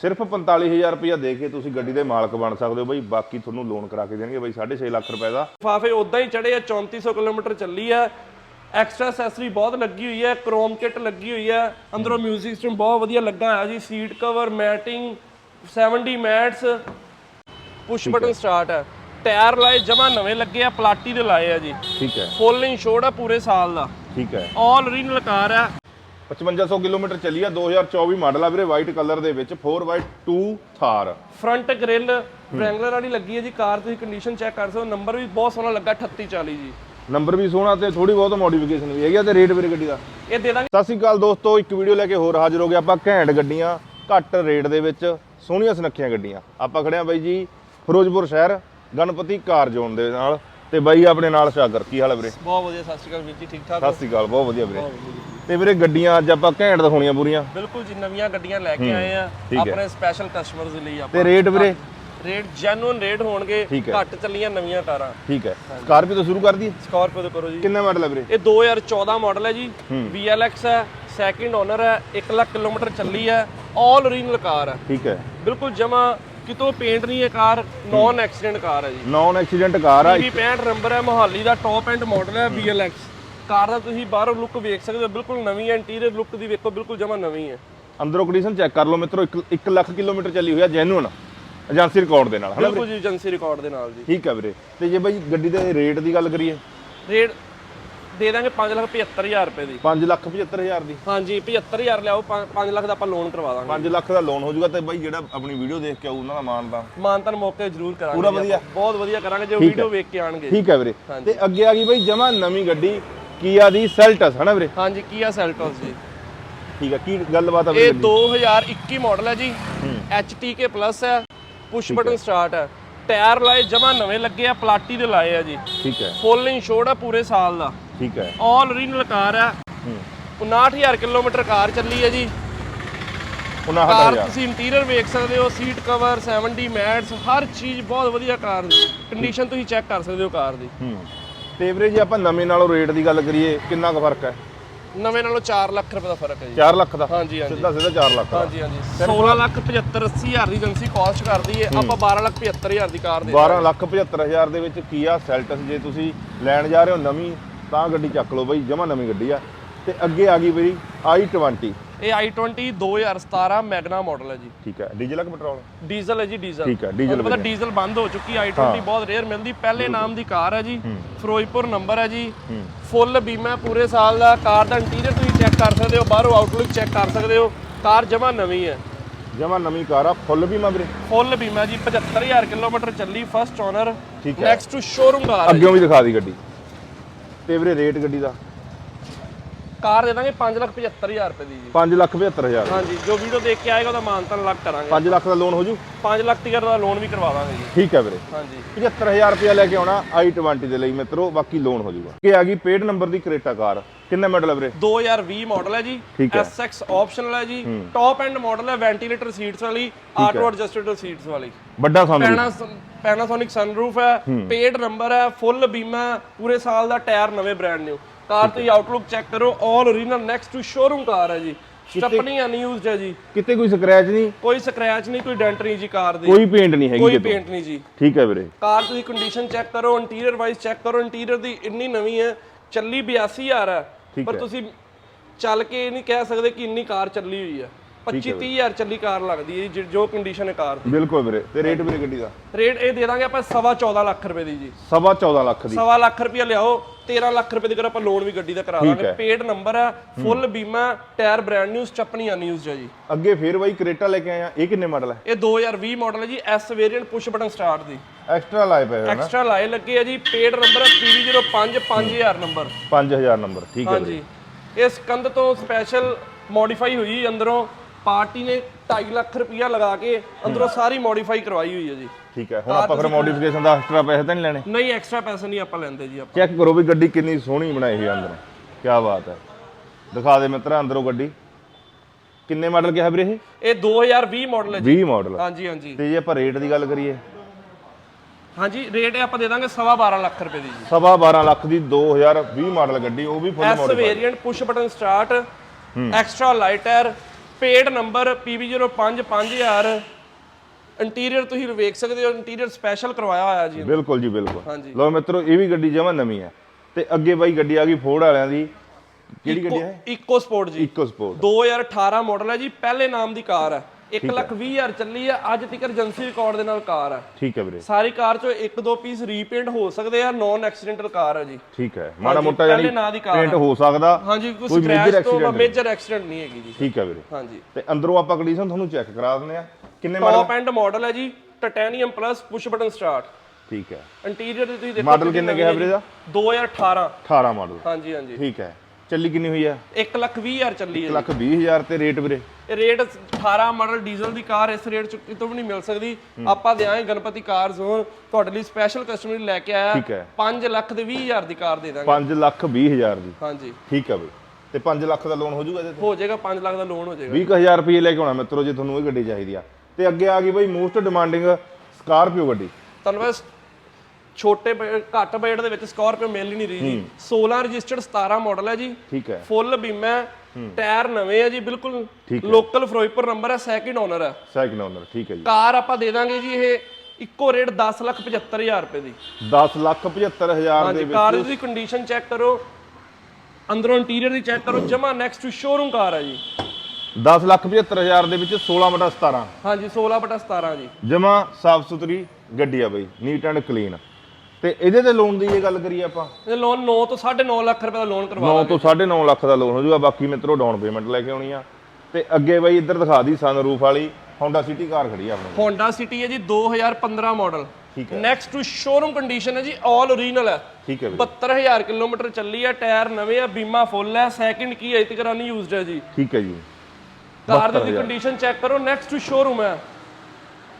ਸਿਰਫ 45000 ਰੁਪਇਆ ਦੇ ਕੇ ਤੁਸੀਂ ਗੱਡੀ ਦੇ ਮਾਲਕ ਬਣ ਸਕਦੇ ਹੋ ਬਈ ਬਾਕੀ ਤੁਹਾਨੂੰ ਲੋਨ ਕਰਾ ਕੇ ਦੇਣਗੇ ਬਈ 6.5 ਲੱਖ ਰੁਪਏ ਦਾ। ਲਿਫਾਫੇ ਉਦਾਂ ਹੀ ਚੜੇ ਆ 3400 ਕਿਲੋਮੀਟਰ ਚੱਲੀ ਆ। ਐਕਸਟਰਾ ਐਕਸੈਸਰੀ ਬਹੁਤ ਲੱਗੀ ਹੋਈ ਹੈ ਕ੍ਰੋਮ ਕਿਟ ਲੱਗੀ ਹੋਈ ਹੈ ਅੰਦਰੋਂ 뮤직 ਸਿਸਟਮ ਬਹੁਤ ਵਧੀਆ ਲੱਗਾ ਹੋਇਆ ਜੀ seat cover matting 70 mats push button start ਹੈ। ਟਾਇਰ ਲਾਏ ਜਮਾ ਨਵੇਂ ਲੱਗੇ ਆ ਪਲਾਟੀ ਦੇ ਲਾਏ ਆ ਜੀ। ਠੀਕ ਹੈ। ਫੁੱਲ ਇੰਸ਼ੋਰਡ ਆ ਪੂਰੇ ਸਾਲ ਦਾ। ਠੀਕ ਹੈ। ਆਲ ਓਰੀਜਨਲ ਕਾਰ ਆ। 5500 ਕਿਲੋਮੀਟਰ ਚੱਲੀ ਆ 2024 ਮਾਡਲ ਆ ਵੀਰੇ ਵਾਈਟ ਕਲਰ ਦੇ ਵਿੱਚ 4x2 Thar. Front grill Wrangler ਵਾਲੀ ਲੱਗੀ ਹੈ ਜੀ ਕਾਰ ਤੁਸੀਂ ਕੰਡੀਸ਼ਨ ਚੈੱਕ ਕਰ ਸਕਦੇ ਹੋ ਨੰਬਰ ਵੀ ਬਹੁਤ ਸੋਹਣਾ ਲੱਗਾ 3840 ਜੀ। ਨੰਬਰ ਵੀ ਸੋਹਣਾ ਤੇ ਥੋੜੀ ਬਹੁਤ ਮੋਡੀਫਿਕੇਸ਼ਨ ਵੀ ਹੈਗੀ ਆ ਤੇ ਰੇਟ ਵੀਰੇ ਗੱਡੀ ਦਾ। ਇਹ ਦੇ ਦਾਂਗੇ। ਸਤਿ ਸ਼੍ਰੀ ਅਕਾਲ ਦੋਸਤੋ ਇੱਕ ਵੀਡੀਓ ਲੈ ਕੇ ਹੋਰ ਹਾਜ਼ਰ ਹੋ ਗਏ ਆਪਾਂ ਘੈਂਟ ਗੱਡੀਆਂ ਘੱਟ ਰੇਟ ਦੇ ਵਿੱਚ ਸੋਹਣੀਆਂ ਸੁਨੱਖੀਆਂ ਗੱਡੀਆਂ। ਆਪਾਂ ਖੜੇ ਆ ਬਾਈ ਜੀ ਫਿਰੋਜ਼ਪੁਰ ਸ਼ਹਿਰ ਗਣਪਤੀ ਕਾਰ ਜ਼ੋਨ ਦੇ ਨਾਲ। ਤੇ ਬਾਈ ਆਪਣੇ ਨਾਲ ਸ਼ਾਗਰ ਕੀ ਹਾਲ ਹੈ ਵੀਰੇ? ਬਹੁਤ ਵਧੀਆ ਸਤਿ ਸ਼੍ਰੀ ਅਕਾਲ ਵੀਰ ਜੀ ਠੀਕ ਠਾਕ ਸਤਿ ਸ਼੍ਰੀ ਅਕਾਲ ਬਹੁਤ ਵਧੀਆ ਵੀਰੇ। ਤੇ ਵੀਰੇ ਗੱਡੀਆਂ ਅੱਜ ਆਪਾਂ ਘੈਂਟ ਦਿਖਾਉਣੀਆਂ ਪੂਰੀਆਂ। ਬਿਲਕੁਲ ਜੀ ਨਵੀਆਂ ਗੱਡੀਆਂ ਲੈ ਕੇ ਆਏ ਆ। ਹੈ। ਆਪਣੇ ਸਪੈਸ਼ਲ ਕਸਟਮਰਸ ਲਈ ਆਪਾਂ। ਤੇ ਰੇਟ ਵੀਰੇ? ਰੇਟ ਜੈਨੂਨ ਰੇਟ ਹੋਣਗੇ ਹੈ। ਘੱਟ ਚੱਲੀਆਂ ਨਵੀਆਂ ਕਾਰਾਂ। ਠੀਕ ਹੈ। ਸਕਾਰਪੀਓ ਤੋਂ ਸ਼ੁਰੂ ਕਰ ਦਈਏ। ਸਕਾਰਪੀਓ ਤੋਂ ਕਰੋ ਜੀ। ਕਿੰਨਾ ਮਾਡਲ ਹੈ ਵੀਰੇ? ਇਹ 2014 ਮਾਡਲ ਹੈ ਜੀ। VLX ਹੈ ਸੈਕਿੰਡ ਓਨਰ ਹੈ 1 ਲੱਖ ਕਿਲੋਮੀਟਰ ਚੱਲੀ ਹੈ ਆਲ ਓਰੀਜਨਲ ਕਾਰ ਹੈ। ਠੀਕ ਹੈ। ਬਿਲਕੁਲ ਜਮਾ ਕਿਤੋਂ ਪੇਂਟ ਨਹੀਂ ਹੈ ਕਾਰ ਨੌਨ ਐਕਸੀਡੈਂਟ ਕਾਰ ਹੈ ਜੀ। ਨਾਨ ਐਕਸੀਡੈਂਟ ਕਾਰ ਵੀ 65 ਨੰਬਰ ਹੈ ਮੋਹਾਲੀ ਦਾ ਟੌਪ ਐਂਡ ਮਾਡਲ ਹੈ VLX ਕਾਰ ਦਾ ਤੁਸੀਂ ਬਾਹਰੋਂ ਲੁੱਕ ਵੇਖ ਸਕਦੇ ਹੋ ਬਿਲਕੁਲ ਨਵੀਂ ਹੈ ਇੰਟੀਰੀਅਰ ਲੁੱਕ ਦੀ ਵੇਖੋ ਬਿਲਕੁਲ ਜਮਾ ਨਵੀਂ ਹੈ। ਅੰਦਰੋਂ ਕੰਡੀਸ਼ਨ ਚੈੱਕ ਕਰ ਲਓ ਮਿੱਤਰੋ 1 ਲੱਖ ਕਿਲੋਮੀਟਰ ਚੱਲੀ ਹੋਈ ਆ ਜੈਨੂਨ ਏਜੰਸੀ ਰਿਕਾਰਡ ਦੇ ਨਾਲ? ਬਿਲਕੁਲ ਜੀ ਏਜੰਸੀ ਰਿਕਾਰਡ ਦੇ ਨਾਲ ਜੀ। ਠੀਕ ਹੈ ਵੀਰੇ। ਤੇ ਜੇ ਬਾਈ ਗੱਡੀ ਦੇ ਰੇਟ ਦੀ ਗੱਲ ਕਰੀਏ? ਰੇਟ ਦੇ ਦਾਂਗੇ 575000 ਰੁਪਏ ਦੀ। 5 ਲੱਖ 75000 ਦੀ। ਹਾਂਜੀ 75000 ਲਿਆਓ 5 ਲੱਖ ਦਾ ਆਪਾਂ ਲੋਨ ਕਰਵਾ ਦਾਂਗੇ। 5 ਲੱਖ ਦਾ ਲੋਨ ਹੋ ਜਾਊਗਾ ਤੇ ਬਾਈ ਜਿਹੜਾ ਆਪਣੀ ਵੀਡੀਓ ਦੇਖ ਕੇ ਆਊ ਉਹਨਾਂ ਦਾ ਮਾਨ ਦਾ ਮਾਨਤਨ ਮੌਕੇ ਜ਼ਰੂਰ ਕਰਾਂਗੇ ਪੂਰਾ। ਵਧੀਆ? ਬਹੁਤ ਵਧੀਆ ਕਰਾਂਗੇ ਜੇ ਵੀਡੀਓ ਹੈ। ਵੇਖ ਕੇ ਆਣਗੇ। ਠੀਕ ਹੈ ਵੀਰੇ। ਤੇ ਅੱਗੇ ਆ ਗਈ ਬਾਈ ਜਮਾ ਨਵੀਂ ਗੱਡੀ। ਕੀਆ ਦੀ ਸੈਲਟਸ ਹਨਾ ਵੀਰੇ? ਹਾਂਜੀ ਕੀਆ ਸੈਲਟੋਸ ਜੀ ਠੀਕ ਹੈ ਕੀ ਗੱਲਬਾਤ ਆ ਇਹ ਵੀਰੇ 2021 ਮਾਡਲ ਹੈ। ਜੀ HTK ਪਲੱਸ ਹੈ ਪੁਸ਼ ਬਟਨ ਸਟਾਰਟ ਹੈ ਟਾਇਰ ਲਾਏ ਜਮਾ ਨਵੇਂ ਲੱਗੇ ਆ ਪਲਾਟੀ ਦੇ ਲਾਏ ਆ ਜੀ। ਠੀਕ ਹੈ ਫੁੱਲ ਇੰਸ਼ੋਰਡ ਆ ਪੂਰੇ ਸਾਲ ਦਾ। ਠੀਕ ਹੈ ਆਲ ਓਰੀਜਨਲ ਕਾਰ ਹੂੰ। 59000 ਕਿਲੋਮੀਟਰ ਕਾਰ ਚੱਲੀ ਹੈ ਜੀ। ਕਾਰ 59000 ਤੁਸੀਂ ਇੰਟੀਰੀਅਰ ਵੇਖ ਸਕਦੇ ਹੋ ਸੀਟ ਕਵਰ 70 ਮੈਟਸ ਹਰ ਚੀਜ਼ ਬਹੁਤ ਵਧੀਆ ਕਾਰ ਦੀ। ਕੰਡੀਸ਼ਨ ਤੁਸੀਂ ਚੈੱਕ ਕਰ ਸਕਦੇ ਹੋ ਕਾਰ ਦੀ। ਹੂੰ। ਤੇ ਵੀਰੇ ਜੇ ਆਪਾਂ ਨਵੇਂ ਨਾਲੋਂ ਰੇਟ ਦੀ ਗੱਲ ਕਰੀਏ ਕਿੰਨਾ ਕੁ ਫ਼ਰਕ ਹੈ? ਨਵੇਂ ਨਾਲੋਂ 4 ਲੱਖ ਰੁਪਏ ਦਾ ਫ਼ਰਕ ਹੈ ਜੀ। 4 ਲੱਖ ਦਾ? ਹਾਂਜੀ ਹਾਂਜੀ। ਸਿੱਧਾ ਸਿੱਧਾ 4 ਲੱਖ ਦਾ। ਹਾਂਜੀ ਹਾਂਜੀ। 16 ਲੱਖ 75 80 ਹਜ਼ਾਰ ਦੀ ਏਜੰਸੀ ਕਾਸਟ ਕਰਦੀ ਹੈ। ਆਪਾਂ 12 ਲੱਖ 75 ਹਜ਼ਾਰ ਦੀ ਕਾਰ ਦੇ 12 ਲੱਖ 75000 ਦੇ ਵਿੱਚ ਕੀਆ ਸੈਲਟਸ ਜੇ ਤੁਸੀਂ ਲੈਣ ਜਾ ਰਹੇ ਹੋ ਨਵੀਂ ਤਾਂ ਗੱਡੀ ਚੱਕ ਲਓ ਬਾਈ ਜਮਾ ਨਵੀਂ ਗੱਡੀ ਆ। ਤੇ ਅੱਗੇ ਆ ਗਈ ਬਈ i20 ਇਹ i20 2017 ਮੈਗਨਾ ਮਾਡਲ ਹੈ ਜੀ। ਠੀਕ ਹੈ ਡੀਜ਼ਲ ਕਿ ਪੈਟਰੋਲ? ਡੀਜ਼ਲ ਹੈ ਜੀ ਡੀਜ਼ਲ। ਠੀਕ ਹੈ, ਡੀਜ਼ਲ ਪਤਾ ਡੀਜ਼ਲ ਬੰਦ ਹੋ ਚੁੱਕੀ i20 ਬਹੁਤ ਰੇਅਰ ਮਿਲਦੀ ਪਹਿਲੇ ਨਾਮ ਦੀ ਕਾਰ ਹੈ ਜੀ ਫਿਰੋਜ਼ਪੁਰ ਨੰਬਰ ਹੈ ਜੀ। ਫੁੱਲ ਬੀਮਾ ਪੂਰੇ ਸਾਲ ਦਾ ਕਾਰ ਦਾ ਇੰਟੀਰੀਅਰ ਤੁਸੀਂ ਚੈੱਕ ਕਰ ਸਕਦੇ ਹੋ ਬਾਹਰੋਂ ਆਊਟਲੁੱਕ ਚੈੱਕ ਕਰ ਸਕਦੇ ਹੋ ਕਾਰ ਜਮਾ ਨਵੀਂ ਹੈ। ਜਮਾ ਨਵੀਂ ਕਾਰ ਆ ਫੁੱਲ ਵੀ ਵੀਰੇ। ਫੁੱਲ ਬੀਮਾ ਜੀ 75000 ਕਿਲੋਮੀਟਰ ਚੱਲੀ ਫਸਟ ਓਨਰ ਠੀਕ ਹੈ। Next to showroom car. ਅੱਗਿਓਂ ਵੀ ਦਿਖਾ ਦੀ ਗੱਡੀ। ਤੇ ਵੀਰੇ ਰੇਟ ਗੱਡੀ ਦਾ। ਕਾਰ ਦੇ ਦਾਂਗੇ 575000 ਰੁਪਏ ਦੀ ਜੀ। 5 ਲੱਖ 75000 ਹਾਂਜੀ ਜੋ ਵੀਡੀਓ ਦੇਖ ਕੇ ਆਏਗਾ ਉਹਦਾ ਮਾਨਤਨ ਲੱਗ ਕਰਾਂਗੇ। 5 ਲੱਖ ਦਾ ਲੋਨ ਹੋ ਜੂ? 5 ਲੱਖ ਤੱਕ ਦਾ ਲੋਨ ਵੀ ਕਰਵਾ ਦਾਂਗੇ ਜੀ। ਠੀਕ ਹੈ ਵੀਰੇ। ਹਾਂਜੀ। 75000 ਰੁਪਇਆ ਲੈ ਕੇ ਆਉਣਾ i20 ਦੇ ਲਈ ਮਿੱਤਰੋ ਬਾਕੀ ਲੋਨ ਹੋ ਜਾਊਗਾ ਕਿ ਆ ਗਈ ਪੇਡ ਨੰਬਰ ਦੀ ਕਰੇਟਾ ਕਾਰ। ਕਿੰਨਾ ਮਾਡਲ ਹੈ ਵੀਰੇ? 2020 ਮਾਡਲ ਹੈ ਜੀ। SX ਆਪਸ਼ਨਲ ਹੈ ਜੀ। ਟੌਪ ਐਂਡ ਮਾਡਲ ਹੈ ਵੈਂਟੀਲੇਟਰ ਸੀਟਸ ਵਾਲੀ ਆਟੋ ਐਡਜਸਟੇਬਲ ਸੀਟਸ ਵਾਲੀ। ਵੱਡਾ ਸਾਨੂੰ ਪੈਨਾ ਪੈਨਾਸੋਨਿਕ ਸਨਰੂਫ ਹੈ ਪੇਡ ਨੰਬਰ ਹੈ ਫੁੱਲ ਬੀਮਾ ਪੂਰੇ ਸਾਲ ਦਾ ਟਾਇਰ ਨਵੇਂ ਬ੍ਰਾਂਡ ਨਿਊ ਕਾਰ ਤੁਸੀਂ ਆਊਟਲੁੱਕ ਚੈੱਕ ਕਰੋ all original next to showroom car ਹੈ ਜੀ। ਸਟੱਪਨੀ ਅਨਯੂਜ਼ਡ ਹੈ ਜੀ। ਕਿਤੇ ਕੋਈ ਸਕ੍ਰੈਚ ਨਹੀਂ? ਕੋਈ ਸਕ੍ਰੈਚ ਨਹੀਂ ਕੋਈ ਡੈਂਟ ਨਹੀਂ ਜੀ ਕਾਰ ਦੀ। ਕੋਈ ਪੇਂਟ ਨਹੀਂ ਹੈਗੀ ਕੋਈ ਪੇਂਟ ਨਹੀਂ ਜੀ। ਠੀਕ ਹੈ ਵੀਰੇ। ਕਾਰ ਤੁਸੀਂ ਕੰਡੀਸ਼ਨ ਚੈੱਕ ਕਰੋ ਇੰਟੀਰੀਅਰ ਵਾਈਜ਼ ਚੈੱਕ ਕਰੋ ਇੰਟੀਰੀਅਰ ਦੀ ਇੰਨੀ ਨਵੀਂ ਹੈ ਚੱਲੀ 82000 ਹੈ। ਪਰ। ਤੁਸੀਂ ਚੱਲ ਕੇ ਇਹ ਨਹੀਂ ਕਹਿ ਸਕਦੇ ਕਿ ਇੰਨੀ ਕਾਰ ਚੱਲੀ ਹੋਈ ਹੈ। 25 30000 ਚੱਲੀ ਕਾਰ ਲੱਗਦੀ ਹੈ ਜੀ, ਜੋ ਕੰਡੀਸ਼ਨ ਹੈ ਕਾਰ ਦੀ। ਬਿਲਕੁਲ ਵੀਰੇ। ਤੇ ਰੇਟ ਵੀਰੇ ਗੱਡੀ ਦਾ? ਰੇਟ ਇਹ ਦੇ ਦਾਂਗੇ ਆਪਾਂ ਸਵਾ 14 ਲੱਖ ਰੁਪਏ ਦੀ ਜੀ। ਸਵਾ 14 ਲੱਖ ਦੀ। ਸਵਾ ਲੱਖ ਰੁਪਏ ਲਿਆਓ। 13 ਲੱਖ ਰੁਪਏ ਦੇ ਕਰ ਆਪਾਂ ਲੋਨ ਵੀ ਗੱਡੀ ਦਾ ਕਰਾ ਦਾਂਗੇ। ਪੇਡ ਨੰਬਰ ਹੈ। ਫੁੱਲ ਬੀਮਾ tyre brand new stepney unused ਹੈ ਜੀ। ਅੱਗੇ ਫੇਰ ਬਾਈ ਕਰੇਟਾ ਲੈ ਕੇ ਆਏ ਆ। ਇਹ ਕਿੰਨੇ ਮਾਡਲ ਹੈ ਇਹ 2020 ਮਾਡਲ ਹੈ ਜੀ S variant push button start ਦੀ। ਐਕਸਟਰਾ ਲਾਏ ਪਏ ਨਾ? ਐਕਸਟਰਾ ਲਾਏ ਲੱਗੇ ਆ ਜੀ ਪੇਡ ਨੰਬਰ ਹੈ PV05 5000 ਨੰਬਰ 5000 ਨੰਬਰ ਠੀਕ ਹੈ ਹਾਂਜੀ। ਇਸ ਕੰਧ ਤੋਂ ਸਪੈਸ਼ਲ ਮੋਡੀਫਾਈ ਹੋਈ ਅੰਦਰੋਂ ਪਾਰਟੀ ਨੇ 2.5 ਲੱਖ ਰੁਪਇਆ ਲਗਾ ਕੇ ਅੰਦਰੋਂ ਸਾਰੀ ਮੋਡੀਫਾਈ ਕਰਵਾਈ ਹੋਈ ਹੈ ਜੀ। ਠੀਕ ਹੈ। ਹੁਣ ਆਪਾਂ ਫਿਰ ਮੋਡੀਫਿਕੇਸ਼ਨ ਦਾ ਐਕਸਟਰਾ ਪੈਸੇ ਤਾਂ ਨਹੀਂ ਲੈਣੇ? ਨਹੀਂ ਐਕਸਟਰਾ ਪੈਸੇ ਨਹੀਂ ਆਪਾਂ ਲੈਂਦੇ ਜੀ ਆਪਾਂ। ਚੈੱਕ ਕਰੋ ਵੀ ਗੱਡੀ ਕਿੰਨੀ ਸੋਹਣੀ ਬਣਾਈ ਹੈ ਅੰਦਰੋਂ। ਕੀ ਬਾਤ ਹੈ। ਦਿਖਾ ਦੇ ਮਿੱਤਰਾ ਅੰਦਰੋਂ ਗੱਡੀ। ਕਿੰਨੇ ਮਾਡਲ ਕਿਹਾ ਵੀਰੇ ਇਹ? ਇਹ 2020 ਮਾਡਲ ਹੈ ਜੀ। 20 ਮਾਡਲ ਹਾਂਜੀ ਹਾਂਜੀ। ਤੇ ਜੇ ਆਪਾਂ ਰੇਟ ਦੀ ਗੱਲ ਕਰੀਏ। ਹਾਂਜੀ ਰੇਟ ਇਹ ਆਪਾਂ ਦੇ ਦਾਂਗੇ ਸਵਾ 12 ਲੱਖ ਰੁਪਏ ਦੀ ਜੀ। ਸਵਾ 12 ਲੱਖ ਦੀ 2020 ਮਾਡਲ ਗੱਡੀ ਉਹ ਵੀ full S variant push button start extra light tyre paid number PB05 5000 interior ਤੁਸੀਂ ਵੇਖ ਸਕਦੇ ਹੋ ਇੰਟੀਰੀਅਰ ਸਪੈਸ਼ਲ ਕਰਵਾਇਆ ਹੋਇਆ ਜੀ। ਬਿਲਕੁਲ ਜੀ ਬਿਲਕੁਲ। ਲਓ ਮਿੱਤਰੋ ਇਹ ਵੀ ਗੱਡੀ ਜਮਾ ਨਵੀਂ ਹੈ। ਤੇ ਅੱਗੇ ਬਾਈ ਗੱਡੀ ਆ ਗਈ ਫੋਰਡ ਵਾਲਿਆਂ ਦੀ। ਕਿਹੜੀ ਗੱਡੀ ਹੈ? ਇਕੋ ਸਪੋਰਟ ਜੀ। ਇਕੋ ਸਪੋਰਟ 2018 ਮਾਡਲ ਹੈ ਜੀ ਪਹਿਲੇ ਨਾਮ ਦੀ ਕਾਰ ਹੈ। 1 ਲੱਖ 20 ਹਜ਼ਾਰ ਚੱਲੀ ਹੈ ਅੱਜ ਤੱਕ ਏਜੰਸੀ ਰਿਕਾਰਡ ਦੇ ਨਾਲ ਕਾਰ ਹੈ ਠੀਕ ਹੈ ਵੀਰੇ। ਸਾਰੀ ਕਾਰ ਚੋਂ ਇੱਕ ਦੋ ਪੀਸ ਰੀਪੇਂਟ ਹੋ ਸਕਦੇ ਆ ਨਾਨ ਐਕਸੀਡੈਂਟਲ ਕਾਰ ਹੈ ਜੀ। ਠੀਕ ਹੈ। ਮਾੜਾ ਮੋਟਾ ਪਹਿਲੇ ਜਾਨੀ ਨਾਂ ਦੀ ਕਾਰ ਪੇਂਟ ਹੋ ਸਕਦਾ ਹਾਂਜੀ ਕੋਈ ਸਕ੍ਰੈਚ ਤੋਂ ਮੇਜਰ ਐਕਸੀਡੈਂਟ ਨਹੀਂ। ਹੈਗੀ ਜੀ। ਠੀਕ ਹੈ ਵੀਰੇ। ਹਾਂਜੀ। ਤੇ ਅੰਦਰੋਂ ਆਪਾਂ ਕੰਡੀਸ਼ਨ ਤੁਹਾਨੂੰ ਚੈੱਕ ਕਰਾ ਦਿੰਦੇ ਆ ਕਿੰਨੇ ਮਾਡਲ ਟੌਪ ਐਂਡ ਮਾਡਲ ਹੈ ਜੀ titanium plus push button start ਠੀਕ ਹੈ। ਇੰਟੀਰੀਅਰ ਦੀ ਤੁਸੀਂ ਦੇਖੋ ਮਾਡਲ ਕਿੰਨੇ ਕਿਹਾ ਵੀਰੇ ਦਾ? 2018 18 ਮਾਡਲ ਹਾਂਜੀ ਹਾਂਜੀ। ਠੀਕ ਹੈ। ਚੱਲੀ ਕਿੰਨੀ ਹੋਈ ਹੈ 1 ਲੱਖ 20 ਹਜ਼ਾਰ ਚੱਲੀ 1 ਹੈ ਲੱਖ 20 ਹਜ਼ਾਰ ਤੇ ਰੇਟ ਵੀਰੇ। ਇਹ ਰੇਟ 18 ਮਾਡਲ ਡੀਜ਼ਲ ਦੀ ਕਾਰ ਇਸ ਰੇਟ ਚ ਕਿਤੋਂ ਵੀ ਨਹੀਂ ਮਿਲ ਸਕਦੀ। ਆਪਾਂ ਦਿਆਂਗੇ ਗਣਪਤੀ ਕਾਰ ਜ਼ੋਨ ਤੁਹਾਡੇ ਲਈ ਸਪੈਸ਼ਲ ਕਸਟਮਰ ਲੈ ਕੇ ਆਇਆ। ਠੀਕ ਹੈ। 5 ਲੱਖ ਦੇ 20 ਹਜ਼ਾਰ ਦੀ ਕਾਰ ਦੇ ਦਾਂਗੇ। 5 ਲੱਖ 20 ਹਜ਼ਾਰ ਦੀ। ਹਾਂਜੀ। ਠੀਕ ਹੈ ਬਈ। ਤੇ 5 ਲੱਖ ਦਾ ਲੋਨ ਹੋ ਜਾਊਗਾ ਇਹਦੇ ਹੋ ਜਾਏਗਾ 5 ਲੱਖ ਦਾ ਲੋਨ ਹੋ ਜਾਏਗਾ। ਤੇ 20000 ਰੁਪਏ ਲੈ ਕੇ ਆਉਣਾ ਮਿੱਤਰੋ ਜੇ ਤੁਹਾਨੂੰ ਇਹ ਗੱਡੀ ਚਾਹੀਦੀ ਆ। ਤੇ ਅੱਗੇ ਆ ਗਈ ਬਈ ਮੋਸਟ ਡਿਮਾਂਡਿੰਗ ਸਕਾਰਪੀਓ ਗੱਡੀ। ਤੁਹਾਨੂੰ ਬਸ ਛੋਟੇ ਬਜਟ- ਘੱਟ ਬਜਟ ਦੇ ਵਿੱਚ ਸਕਾਰਪੀਓ ਮਿਲ ਹੀ ਨਹੀਂ ਰਹੀ ਜੀ। 16 ਰਜਿਸਟਰਡ 17 ਮਾਡਲ ਹੈ ਜੀ। ਠੀਕ ਹੈ। ਫੁੱਲ ਬੀਮਾ ਹੈ। ਟਾਇਰ ਨਵੇਂ ਹੈ ਜੀ ਬਿਲਕੁਲ ਠੀਕ ਲੋਕਲ ਫਿਰੋਜ਼ਪੁਰ ਨੰਬਰ ਹੈ ਸੈਕਿੰਡ ਓਨਰ ਹੈ। ਸੈਕਿੰਡ ਓਨਰ ਠੀਕ ਹੈ ਜੀ। ਕਾਰ ਆਪਾਂ ਦੇ ਦਾਂਗੇ ਜੀ ਇਹ ਇੱਕੋ ਰੇਟ 10 ਲੱਖ 75000 ਰੁਪਏ ਦੀ। 10 ਲੱਖ 75000 ਦੇ ਹਾਂਜੀ ਵਿੱਚ ਕਾਰ ਦੀ ਕੰਡੀਸ਼ਨ ਚੈੱਕ ਕਰੋ। ਅੰਦਰੋਂ ਇੰਟੀਰੀਅਰ ਦੀ ਚੈੱਕ ਕਰੋ ਜਮਾ ਨੈਕਸਟ ਟੂ ਸ਼ੋਰੂਮ ਕਾਰ ਹੈ ਜੀ। 10 ਲੱਖ 75000 ਦੇ ਵਿੱਚ 16 ਬਟਾ 17 ਹਾਂਜੀ 16 ਬਟਾ 17 ਜੀ। ਜਮਾ ਸਾਫ਼ ਸੁਥਰੀ ਗੱਡੀ ਆ ਬਈ ਨੀਟ ਐਂਡ ਕਲੀਨ ਤੇ ਇਹਦੇ ਤੇ ਲੋਨ ਦੀ ਜੇ ਗੱਲ ਕਰੀਏ ਆਪਾਂ? ਇਹ ਲੋਨ 9 ਤੋਂ 9.5 ਲੱਖ ਰੁਪਏ ਦਾ ਲੋਨ ਕਰਵਾ 9 ਤੋਂ 9.5 ਲੱਖ ਦਾ ਲੋਨ ਹੋ ਜਾਊਗਾ ਬਾਕੀ ਮਿੱਤਰੋ ਡਾਊਨ ਪੇਮੈਂਟ ਲੈ ਕੇ ਆਉਣੀ ਆ। ਤੇ ਅੱਗੇ ਬਈ ਇੱਧਰ ਦਿਖਾ ਦੀ ਸਨਰੂਫ ਵਾਲੀ Honda City ਕਾਰ ਖੜੀ ਆ ਆਪਣੇ। Honda City ਹੈ ਜੀ 2015 ਮਾਡਲ ਠੀਕ ਨੈਕਸਟ ਟੂ ਸ਼ੋਰੂਮ ਕੰਡੀਸ਼ਨ ਹੈ ਜੀ ਆਲ ਓਰੀਜਨਲ ਹੈ। ਠੀਕ ਹੈ ਵੀਰੇ। 72000 ਕਿਲੋਮੀਟਰ ਚੱਲੀ ਹੈ ਟਾਇਰ ਨਵੇਂ ਆ ਬੀਮਾ ਫੁੱਲ ਹੈ ਸੈਕਿੰਡ ਕੀ ਹੈ ਤੱਕ ਨਹੀਂ ਯੂਜ਼ਡ ਹੈ ਜੀ। ਠੀਕ ਹੈ ਜੀ। ਕਾਰ ਦੀ ਕੰਡੀਸ਼ਨ ਚੈੱਕ ਕਰੋ ਨੈਕਸਟ ਟੂ ਸ਼ੋਰੂਮ ਹੈ।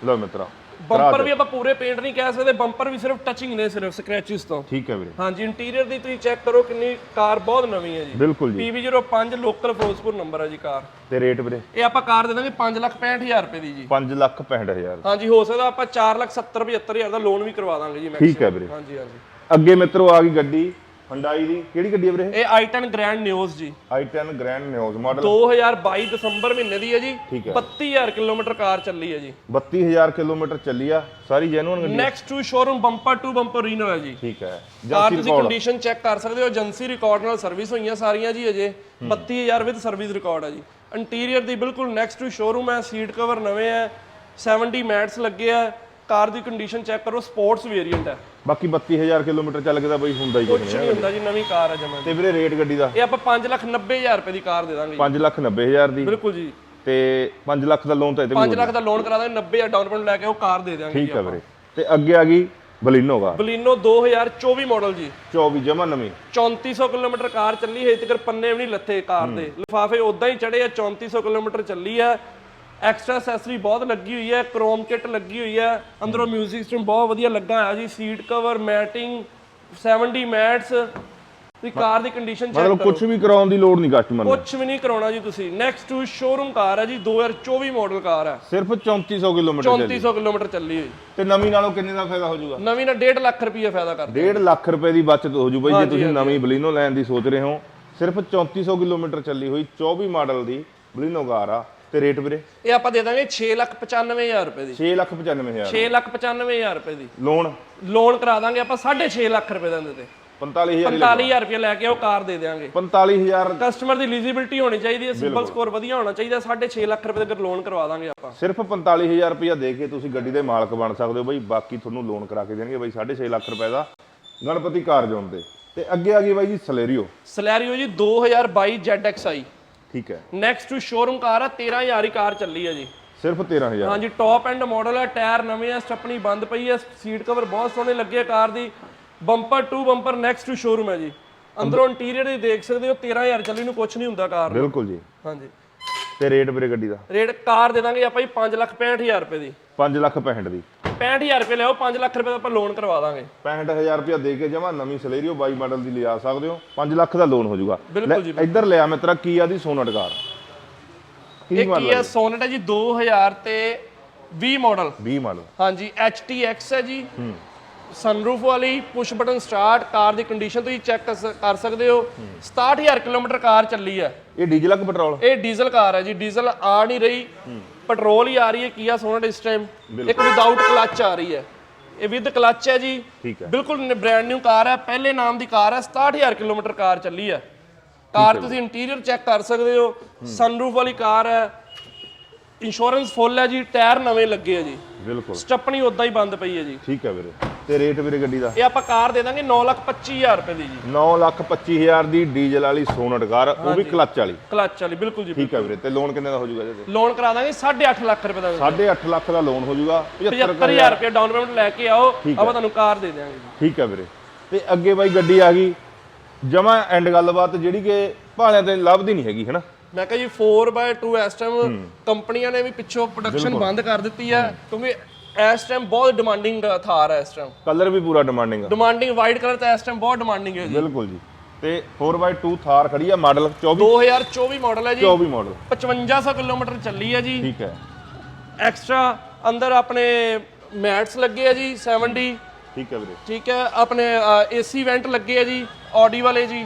ਲਓ ਮਿੱਤਰਾ ਬੰਪਰ ਵੀ ਆਪਾਂ ਪੂਰੇ ਪੇਂਟ ਨਹੀਂ ਕਹਿ ਸਕਦੇ ਬੰਪਰ ਵੀ ਸਿਰਫ ਟੱਚਿੰਗ ਨੇ ਸਿਰਫ ਸਕ੍ਰੈਚਸ ਤੋਂ। ਠੀਕ ਹੈ ਵੀਰੇ। ਹਾਂਜੀ ਇੰਟੀਰੀਅਰ ਦੀ ਤੁਸੀਂ ਚੈੱਕ ਕਰੋ ਕਿੰਨੀ ਕਾਰ ਬਹੁਤ ਨਵੀਂ ਹੈ ਜੀ। ਬਿਲਕੁਲ ਜੀ। PB05 ਲੋਕਲ ਫਿਰੋਜ਼ਪੁਰ ਨੰਬਰ ਹੈ ਜੀ ਕਾਰ। ਤੇ ਰੇਟ ਵੀਰੇ? ਇਹ ਆਪਾਂ ਕਾਰ ਦੇ ਦਾਂਗੇ 565000 ਰੁਪਏ ਦੀ ਜੀ। 5 ਲੱਖ 65000 ਹਾਂਜੀ ਹੋ ਸਕਦਾ ਆਪਾਂ 4 ਲੱਖ 70 75000 ਦਾ ਲੋਨ ਵੀ ਕਰਵਾ ਦਾਂਗੇ ਜੀ ਠੀਕ ਹੈ ਵੀਰੇ। ਹਾਂਜੀ ਹਾਂਜੀ। ਅੱਗੇ ਮਿੱਤਰੋ ਆ ਗਈ ਗੱਡੀ। Hyundai ਦੀ। ਕਿਹੜੀ ਗੱਡੀ ਹੈ ਵੀਰੇ? ਇਹ i10 ਗ੍ਰੈਂਡ ਨਿਓਜ਼ ਜੀ। i10 Grand Neos ਮਾਡਲ 2022 ਦਸੰਬਰ ਮਹੀਨੇ ਦੀ ਹੈ ਜੀ। ਠੀਕ ਹੈ। 32000 ਕਿਲੋਮੀਟਰ ਕਾਰ ਚੱਲੀ ਹੈ ਜੀ। 32000 ਕਿਲੋਮੀਟਰ ਚੱਲੀ ਆ। ਸਾਰੀ ਜੈਨੂਅਨ ਗੱਡੀ next to showroom bumper to bumper Reno ਹੈ ਜੀ। ਠੀਕ ਹੈ। ਕਾਰ ਰਿਕਾਰਡ ਕੰਡੀਸ਼ਨ ਚੈੱਕ ਕਰ ਸਕਦੇ ਹੋ। ਏਜੰਸੀ ਰਿਕਾਰਡ ਨਾਲ ਸਰਵਿਸ ਹੋਈਆਂ ਸਾਰੀਆਂ ਜੀ ਅਜੇ। 32000 ਵਿਦ ਸਰਵਿਸ ਰਿਕਾਰਡ ਹੈ ਜੀ। ਇੰਟੀਰੀਅਰ ਦੀ ਬਿਲਕੁਲ ਨੈਕਸਟ ਟੂ ਸ਼ੋਰੂਮ ਹੈ। ਸੀਟ ਕਵਰ ਨਵੇਂ ਹੈ। 70 ਮੈਟਸ ਲੱਗੇ ਆ। ਕਾਰ ਦੀ ਕੰਡੀਸ਼ਨ ਚੈੱਕ ਕਰੋ ਸਪੋਰਟਸ ਵੇਰੀਐਂਟ ਹੈ ਬਾਕੀ 32000 ਕਿਲੋਮੀਟਰ ਚੱਲ ਕੇ ਤਾਂ ਬਈ ਹੁੰਦਾ ਹੀ ਕੁਝ ਕੁਝ ਨਹੀਂ ਹੁੰਦਾ ਜੀ ਨਵੀਂ ਕਾਰ ਹੈ ਜਮਾਂ ਤੇ ਵੀਰੇ ਰੇਟ ਗੱਡੀ ਦਾ? ਇਹ ਆਪਾਂ 590000 ਰੁਪਏ ਦੀ ਕਾਰ ਦੇ ਦਾਂਗੇ ਜੀ। 5 ਲੱਖ 90000 ਦੀ? ਬਿਲਕੁਲ ਜੀ। ਤੇ 5 ਲੱਖ ਦਾ ਲੋਨ ਤਾਂ ਇਹਦੇ 5 ਲੱਖ ਦਾ ਲੋਨ ਕਰਾ ਦਾਂਗੇ 90000 ਡਾਊਨ ਪੇਮੈਂਟ ਲੈ ਕੇ ਉਹ ਕਾਰ ਦੇ ਦਾਂਗੇ ਠੀਕ ਹੈ ਵੀਰੇ। ਤੇ ਅੱਗੇ ਆ ਗਈ ਬਲੀਨੋ ਕਾਰ। ਬਲੀਨੋ 2024 ਮਾਡਲ ਜੀ। 24 ਜਮਾ ਨਵੀਂ। 3400 ਕਿਲੋਮੀਟਰ ਕਾਰ ਚੱਲੀ ਹੈ ਤੱਕ ਪੰਨੇ ਵੀ ਨਹੀਂ ਲੱਥੇ ਕਾਰ ਦੇ। ਲਿਫਾਫੇ ਉਦਾਂ ਹੀ ਚੜੇ ਆ 3400 ਕਿਲੋਮੀਟਰ ਚੱਲੀ ਹੈ ਐਕਸਟਰਾ ਐਕਸੈਸਰੀ ਬਹੁਤ ਲੱਗੀ ਹੋਈ ਹੈ ਕ੍ਰੋਮ ਕਿਟ ਲੱਗੀ ਹੋਈ ਹੈ। ਅੰਦਰੋਂ 뮤직 ਸਿਸਟਮ ਬਹੁਤ ਵਧੀਆ ਲੱਗਾ ਹੋਇਆ ਜੀ ਸੀਟ ਕਵਰ ਮੈਟਿੰਗ 70 ਮੈਟਸ ਤੁਸੀਂ ਕਾਰ ਦੀ ਕੰਡੀਸ਼ਨ ਚੈੱਕ ਮਤਲਬ ਕੁਝ ਵੀ ਕਰਾਉਣ ਦੀ ਲੋੜ ਨਹੀਂ ਕਸਟਮਰ ਨੂੰ ਕੁਝ ਵੀ ਨਹੀਂ ਕਰਾਉਣਾ ਜੀ ਤੁਸੀਂ। ਨੈਕਸਟ ਟੂ ਸ਼ੋਰੂਮ ਕਾਰ ਹੈ ਜੀ 2024 ਮਾਡਲ ਕਾਰ ਹੈ। ਸਿਰਫ 3400 ਕਿਲੋਮੀਟਰ ਚੱਲੀ। 3400 ਕਿਲੋਮੀਟਰ ਚੱਲੀ ਹੋਈ। ਤੇ ਨਵੀਂ ਨਾਲੋਂ ਕਿੰਨੇ ਦਾ ਫਾਇਦਾ ਹੋ ਜਾਊਗਾ? ਨਵੀਂ ਨਾ 1.5 ਲੱਖ ਰੁਪਏ ਫਾਇਦਾ ਕਰਦੇ 1.5 ਲੱਖ ਰੁਪਏ ਦੀ ਬਚਤ ਹੋ ਜੂ ਬਈ ਜੇ ਤੁਸੀਂ ਨਵੀਂ ਬਲੀਨੋ ਲੈਣ ਦੀ ਸੋਚ ਰਹੇ ਹੋ। ਸਿਰਫ 3400 ਕਿਲੋਮੀਟਰ ਚੱਲੀ ਹੋਈ 24 ਮਾਡਲ ਦੀ ਬਲੀਨੋ ਕਾਰ ਆ। ਤੇ ਰੇਟ ਵੀਰੇ? ਇਹ ਆਪਾਂ ਦੇ ਦਾਂਗੇ 695000 ਰੁਪਏ ਦੀ। 695000 695000 ਰੁਪਏ ਦੀ। ਲੋਨ? ਲੋਨ ਕਰਾ ਦਾਂਗੇ ਆਪਾਂ 6.5 ਲੱਖ ਰੁਪਏ ਦੇ ਤੇ। 45000 45000 ਰੁਪਏ ਲੈ ਕੇ ਉਹ ਕਾਰ ਦੇ ਦੇਾਂਗੇ 45000 ਕਸਟਮਰ ਦੀ ਐਲੀਜੀਬਿਲਟੀ ਹੋਣੀ ਚਾਹੀਦੀ ਹੈ ਸਿੰਬਲ ਸਕੋਰ ਵਧੀਆ ਹੋਣਾ ਚਾਹੀਦਾ 6.5 ਲੱਖ ਰੁਪਏ ਤੱਕ ਲੋਨ ਕਰਵਾ ਦਾਂਗੇ ਆਪਾਂ। ਸਿਰਫ 45000 ਰੁਪਇਆ ਦੇ ਕੇ ਤੁਸੀਂ ਗੱਡੀ ਦੇ ਮਾਲਕ ਬਣ ਸਕਦੇ ਹੋ ਬਈ ਬਾਕੀ ਤੁਹਾਨੂੰ ਲੋਨ ਕਰਾ ਕੇ ਦੇਣਗੇ ਬਈ 6.5 ਲੱਖ ਰੁਪਏ ਦਾ ਗਣਪਤੀ ਕਾਰ ਜ਼ੋਨ ਤੇ। ਤੇ ਅੱਗੇ ਆ ਗਈ ਬਾਈ ਜੀ ਸਲੇਰੀਓ। ਸਲੈਰੀਓ ਜੀ 2022 ZXi ਠੀਕ ਹੈ। ਨੈਕਸਟ ਟੂ ਸ਼ੋਰੂਮ ਕਾਰ ਆ 13000 ਹੀ ਕਾਰ ਚੱਲੀ ਹੈ ਜੀ। ਸਿਰਫ 13000 ਹਾਂਜੀ ਟੌਪ ਐਂਡ ਮਾਡਲ ਹੈ ਟਾਇਰ ਨਵੇਂ ਆ ਸਟੱਪਣੀ ਬੰਦ ਪਈ ਹੈ ਸੀਟ ਕਵਰ ਬਹੁਤ ਸੋਹਣੇ ਲੱਗੇ car the. Bumper to bumper next to showroom ਹੈ ਜੀ। ਅੰਦਰੋਂ ਇੰਟੀਰੀਅਰ ਦੇਖ ਸਕਦੇ ਹੋ 13000 ਚੱਲੀ ਨੂੰ ਕੁਝ ਨਹੀਂ ਹੁੰਦਾ ਕਾਰ ਬਿਲਕੁਲ ਜੀ। ਹਾਂਜੀ। ਤੇ ਰੇਟ ਵੀਰੇ ਗੱਡੀ ਦਾ? ਰੇਟ ਕਾਰ ਦੇ ਦਾਂਗੇ ਆਪਾਂ ਜੀ 565000 ਰੁਪਏ ਦੀ। 5 ਲੱਖ 65 ਦੀ। 65000 ਰੁਪਏ ਲਿਆਓ 5 ਲੱਖ ਰੁਪਏ ਦਾ ਆਪਾਂ ਲੋਨ ਕਰਵਾ ਦਾਂਗੇ। 65000 ਰੁਪਇਆ ਦੇ ਕੇ ਜਮਾ ਨਵੀਂ ਸਲੇਰੀਓ 22 ਮਾਡਲ ਦੀ ਲਿਆ ਸਕਦੇ ਹੋ। 5 ਲੱਖ ਦਾ ਲੋਨ ਹੋ ਜਾਊਗਾ ਬਿਲਕੁਲ ਜੀ, ਇੱਧਰ ਲਿਆ ਮਿੱਤਰਾ ਕੀਆ ਦੀ ਸੋਨਟ ਕਾਰ। ਕੀ ਇਹ ਮਾਡਲ ਕੀ ਹੈ? ਸੋਨਟ ਹੈ ਜੀ 2000 ਤੇ 20 ਮਾਡਲ। 20 ਮਾਡਲ। ਹਾਂਜੀ HTX ਹੈ ਜੀ। ਸਨਰੂਫ ਵਾਲੀ ਪੁਸ਼ ਬਟਨ ਸਟਾਰਟ ਕਾਰ ਦੀ ਕੰਡੀਸ਼ਨ ਤੁਸੀਂ ਚੈੱਕ ਕਰ ਸਕਦੇ ਹੋ। 67000 ਕਿਲੋਮੀਟਰ ਕਾਰ ਚੱਲੀ ਹੈ। ਇਹ ਡੀਜ਼ਲ ਆ ਕਿ ਪੈਟਰੋਲ ਇਹ ਡੀਜ਼ਲ ਕਾਰ ਹੈ ਜੀ। ਡੀਜ਼ਲ ਆ ਨਹੀਂ ਰਹੀ। ਪੈਟਰੋਲ ਹੀ ਆ ਰਹੀ ਹੈ। ਕੀਆ ਸੋਨਟ ਇਸ ਟਾਈਮ ਇੱਕ ਵਿਦਆਊਟ ਕਲਚ ਆ ਰਹੀ ਹੈ। ਇਹ ਵਿਦ ਕਲਚ ਹੈ ਜੀ। ਬਿਲਕੁਲ ਬ੍ਰਾਂਡ ਨਿਊ ਕਾਰ ਹੈ। ਪਹਿਲੇ ਨਾਮ ਦੀ ਕਾਰ ਹੈ। 67000 ਕਿਲੋਮੀਟਰ ਕਾਰ ਚੱਲੀ ਹੈ। ਕਾਰ ਤੁਸੀਂ ਇੰਟੀਰੀਅਰ ਚੈੱਕ ਕਰ ਸਕਦੇ ਹੋ। ਸਨਰੂਫ ਵਾਲੀ ਕਾਰ ਹੈ। ਇੰਸ਼ੋਰੈਂਸ ਫੁੱਲ ਹੈ ਜੀ ਟਾਇਰ ਨਵੇਂ ਲੱਗੇ ਆ ਜੀ। ਬਿਲਕੁਲ। ਸਟੱਪਣੀ ਉਦਾਂ ਹੀ ਬੰਦ ਪਈ ਹੈ ਜੀ। ਠੀਕ ਹੈ ਵੀਰੇ। ਤੇ ਰੇਟ ਵੀਰੇ ਗੱਡੀ ਦਾ? ਇਹ ਆਪਾਂ ਕਾਰ ਦੇ ਦਾਂਗੇ 925000 ਰੁਪਏ ਦੀ ਜੀ। 9 ਲੱਖ 25000 ਦੀ ਡੀਜ਼ਲ ਵਾਲੀ ਸੋਨਟ ਕਾਰ ਉਹ ਵੀ ਕਲੱਚ ਵਾਲੀ। ਕਲਚ ਵਾਲੀ ਬਿਲਕੁਲ ਜੀ ਠੀਕ ਹੈ ਵੀਰੇ। ਤੇ ਲੋਨ ਕਿੰਨੇ ਦਾ ਹੋ ਜਾਊਗਾ ਇਹਦੇ? ਤੇ ਲੋਨ ਕਰਾ ਦਾਂਗੇ 8.5 ਲੱਖ ਰੁਪਏ ਦਾ। 8.5 ਲੱਖ ਦਾ ਲੋਨ ਹੋ ਜਾਊਗਾ 75 75000 ਰੁਪਏ ਡਾਊਨ ਪੇਮੈਂਟ ਲੈ ਕੇ ਆਓ ਆਪਾਂ ਤੁਹਾਨੂੰ ਕਾਰ ਦੇ ਦਿਆਂਗੇ ਜੀ। ਠੀਕ ਹੈ ਵੀਰੇ। ਤੇ ਅੱਗੇ ਬਾਈ ਗੱਡੀ ਆ ਗਈ। ਜਮਾ ਐਂਡ ਗੱਲਬਾਤ ਜਿਹੜੀ ਕਿ ਭਾਲਿਆਂ ਤੇ ਲੱਭਦੀ ਨਹੀਂ ਹੈਗੀ ਹਨਾ? ਮੈਂ ਕਿਹਾ ਜੀ 4x2 ਇਸ ਟਾਈਮ ਕੰਪਨੀਆਂ ਨੇ ਵੀ ਪਿੱਛੋਂ ਪ੍ਰੋਡਕਸ਼ਨ ਬੰਦ ਕਰ ਦਿੱਤੀ ਹੈ ਕਿਉਂਕਿ ਇਸ ਟਾਈਮ ਬਹੁਤ ਡਿਮਾਂਡਿੰਗ ਥਾਰ ਹੈ ਇਸ ਟਾਈਮ ਕਲਰ ਵੀ ਪੂਰਾ ਡਿਮਾਂਡਿੰਗ ਡਿਮਾਂਡਿੰਗ ਵਾਈਟ ਕਲਰ ਤਾਂ ਇਸ ਟਾਈਮ ਬਹੁਤ ਡਿਮਾਂਡਿੰਗ ਹੈ ਜੀ ਬਿਲਕੁਲ ਜੀ। ਤੇ 4x2 ਥਾਰ ਖੜੀ ਆ ਮਾਡਲ 24 2024 ਮਾਡਲ ਹੈ ਜੀ। 24 ਮਾਡਲ 5500 ਕਿਲੋਮੀਟਰ ਚੱਲੀ ਹੈ ਜੀ। ਠੀਕ ਹੈ। ਐਕਸਟਰਾ ਅੰਦਰ ਆਪਣੇ ਮੈਟਸ ਲੱਗੇ ਆ ਜੀ 70 ਠੀਕ ਹੈ ਵੀਰੇ। ਠੀਕ ਹੈ ਆਪਣੇ ਏਸੀ ਵੈਂਟ ਲੱਗੇ ਆ ਜੀ ਆਡੀ ਵਾਲੇ ਜੀ।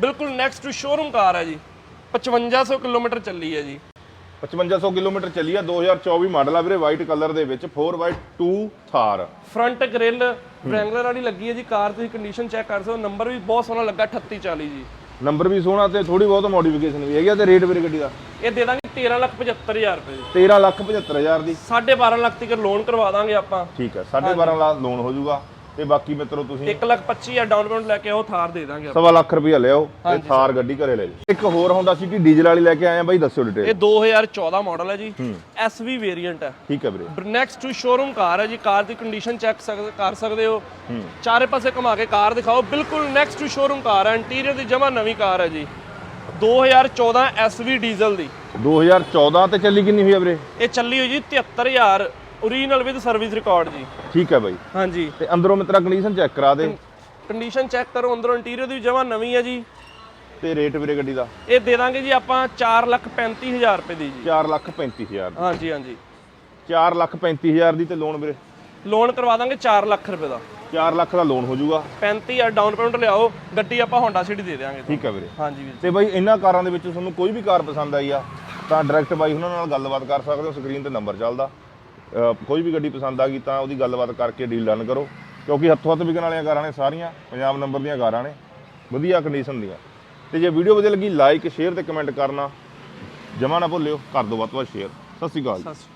ਬਿਲਕੁਲ ਨੈਕਸਟ ਟੂ ਸ਼ੋਰੂਮ ਕਾਰ ਹੈ ਜੀ। 5500 ਕਿਲੋਮੀਟਰ ਚੱਲੀ ਹੈ ਜੀ। 5500 ਕਿਲੋਮੀਟਰ ਚੱਲੀ ਆ 2024 ਮਾਡਲ ਆ ਵੀਰੇ ਵਾਈਟ ਕਲਰ ਦੇ ਵਿੱਚ 4x2 ਥਾਰ। ਫਰੰਟ ਗ੍ਰਿਲ ਵਰੈਂਗਲਰ ਵਾਲੀ ਲੱਗੀ ਹੈ ਜੀ ਕਾਰ ਦੀ ਕੰਡੀਸ਼ਨ ਚੈੱਕ ਕਰ ਸਕਦੇ ਹੋ ਨੰਬਰ ਵੀ ਬਹੁਤ ਸੋਹਣਾ ਲੱਗਾ 3840 ਜੀ। ਨੰਬਰ ਵੀ ਸੋਹਣਾ ਤੇ ਥੋੜੀ ਬਹੁਤ ਮੋਡੀਫਿਕੇਸ਼ਨ ਵੀ ਹੈਗੀ ਆ ਤੇ ਰੇਟ ਵੀਰੇ ਗੱਡੀ ਦਾ ਇਹ ਦੇ ਦਾਂਗੇ 1375000 ਰੁਪਏ ਜੀ। 13 ਲੱਖ 75000 ਦੀ। 12.5 ਲੱਖ ਤੱਕ ਲੋਨ ਕਰਵਾ ਦਾਂਗੇ ਆਪਾਂ। ਠੀਕ ਹੈ 12.5 ਲੱਖ ਲੋਨ ਹੋ ਜਾਊਗਾ। ਤੇ ਬਾਕੀ ਮਿੱਤਰੋ ਤੁਸੀਂ 1 ਲੱਖ 25 ਡਾਊਨ ਪੇਮੈਂਟ ਲੈ ਕੇ ਆਓ ਥਾਰ ਦੇ ਦਾਂਗੇ ਸਵਾ ਲੱਖ ਰੁਪਇਆ ਲਿਆਓ ਤੇ ਥਾਰ ਗੱਡੀ ਘਰੇ ਲੈ ਜਾਓ। ਇੱਕ ਹੋਰ ਹੁੰਦਾ ਸਿਟੀ ਡੀਜ਼ਲ ਵਾਲੀ ਲੈ ਕੇ ਆਏ ਆ ਬਾਈ ਦੱਸਿਓ ਡਿਟੇਲ ਇਹ 2014 ਮਾਡਲ ਹੈ ਜੀ। SV ਵੇਰੀਐਂਟ ਹੈ। ਠੀਕ ਹੈ ਵੀਰੇ। ਨੈਕਸਟ ਟੂ ਸ਼ੋਰੂਮ ਕਾਰ ਹੈ ਜੀ। ਕਾਰ ਦੀ ਕੰਡੀਸ਼ਨ ਚੈੱਕ ਕਰ ਸਕਦੇ ਹੋ। ਚਾਰੇ ਪਾਸੇ ਘੁਮਾ ਕੇ ਕਾਰ ਦਿਖਾਓ। ਬਿਲਕੁਲ ਨੈਕਸਟ ਟੂ ਸ਼ੋਰੂਮ ਕਾਰ ਹੈ। ਇੰਟੀਰੀਅਰ ਦੀ ਜਮਾ ਨਵੀਂ ਕਾਰ ਹੈ ਜੀ। 2014 SV ਡੀਜ਼ਲ ਦੀ। 2014 ਤੇ ਚੱਲੀ ਕਿੰਨੀ ਹੋਈ ਆ ਵੀਰੇ? ਇਹ ਚੱਲੀ ਹੋਈ ਜੀ 73000 ਓਰੀਜਨਲ ਵਿਦ ਸਰਵਿਸ ਰਿਕਾਰਡ ਜੀ। ਠੀਕ ਹੈ ਬਾਈ। ਹਾਂਜੀ। ਤੇ ਅੰਦਰੋਂ ਮਿੱਤਰਾ ਕੰਡੀਸ਼ਨ ਚੈੱਕ ਕਰਾ ਦੇ। ਕੰਡੀਸ਼ਨ ਚੈੱਕ ਕਰੋ ਅੰਦਰੋਂ ਇੰਟੀਰੀਅਰ ਦੀ ਜਮਾ ਨਵੀਂ ਹੈ ਜੀ। ਤੇ ਰੇਟ ਵੀਰੇ ਗੱਡੀ ਦਾ? ਇਹ ਦੇ ਦਾਂਗੇ ਜੀ ਆਪਾਂ 435000 ਰੁਪਏ ਦੀ ਜੀ। 4 ਲੱਖ 35000 ਦੀ। ਹਾਂਜੀ ਹਾਂਜੀ। 4 ਲੱਖ 35000 ਦੀ ਤੇ ਲੋਨ ਵੀਰੇ? ਲੋਨ ਕਰਵਾ ਦਾਂਗੇ 4 ਲੱਖ ਰੁਪਏ ਦਾ। 4 ਲੱਖ ਦਾ ਲੋਨ ਹੋ ਜਾਊਗਾ। 35000 ਡਾਊਨ ਪੇਮੈਂਟ ਲਿਆਓ ਗੱਡੀ ਆਪਾਂ ਹੋਂਡਾ ਸਿਟੀ ਦੇ ਦਿਆਂਗੇ। ਠੀਕ ਹੈ ਵੀਰੇ। ਹਾਂਜੀ ਵੀਰ ਤੇ ਬਾਈ ਇਹਨਾਂ ਕਾਰਾਂ ਦੇ ਵਿੱਚ ਤੁਹਾਨੂੰ ਕੋਈ ਵੀ ਕਾਰ ਪਸੰਦ ਆਈ ਆ ਤਾਂ ਡਾਇਰੈਕਟ ਬਾਈ ਉਹਨਾਂ ਨਾਲ ਗੱਲਬਾਤ ਕਰ ਸਕਦੇ ਹੋ ਸਕਰੀਨ ਤੇ ਨੰਬਰ ਚੱਲਦਾ। ਕੋਈ ਵੀ ਗੱਡੀ ਪਸੰਦ ਆ ਗਈ ਤਾਂ ਉਹਦੀ ਗੱਲਬਾਤ ਕਰਕੇ ਡੀਲ ਡਨ ਕਰੋ। ਕਿਉਂਕਿ ਹੱਥੋਂ ਹੱਥ ਵਿਕਣ ਵਾਲੀਆਂ ਕਾਰਾਂ ਨੇ ਸਾਰੀਆਂ, ਪੰਜਾਬ ਨੰਬਰ ਦੀਆਂ ਕਾਰਾਂ ਨੇ। ਵਧੀਆ ਕੰਡੀਸ਼ਨ ਦੀਆਂ। ਤੇ ਜੇ ਵੀਡੀਓ ਵਧੀਆ ਲੱਗੀ ਲਾਈਕ ਸ਼ੇਅਰ ਤੇ ਕਮੈਂਟ ਕਰਨਾ। ਜਮਾ ਨਾ ਭੁੱਲਿਓ ਕਰ ਦਿਓ ਵੱਧ ਤੋਂ ਵੱਧ ਸ਼ੇਅਰ ਸਤਿ ਸ਼੍ਰੀ ਅਕਾਲ ਸਤਿ ਸ਼੍ਰੀ ਅਕਾਲ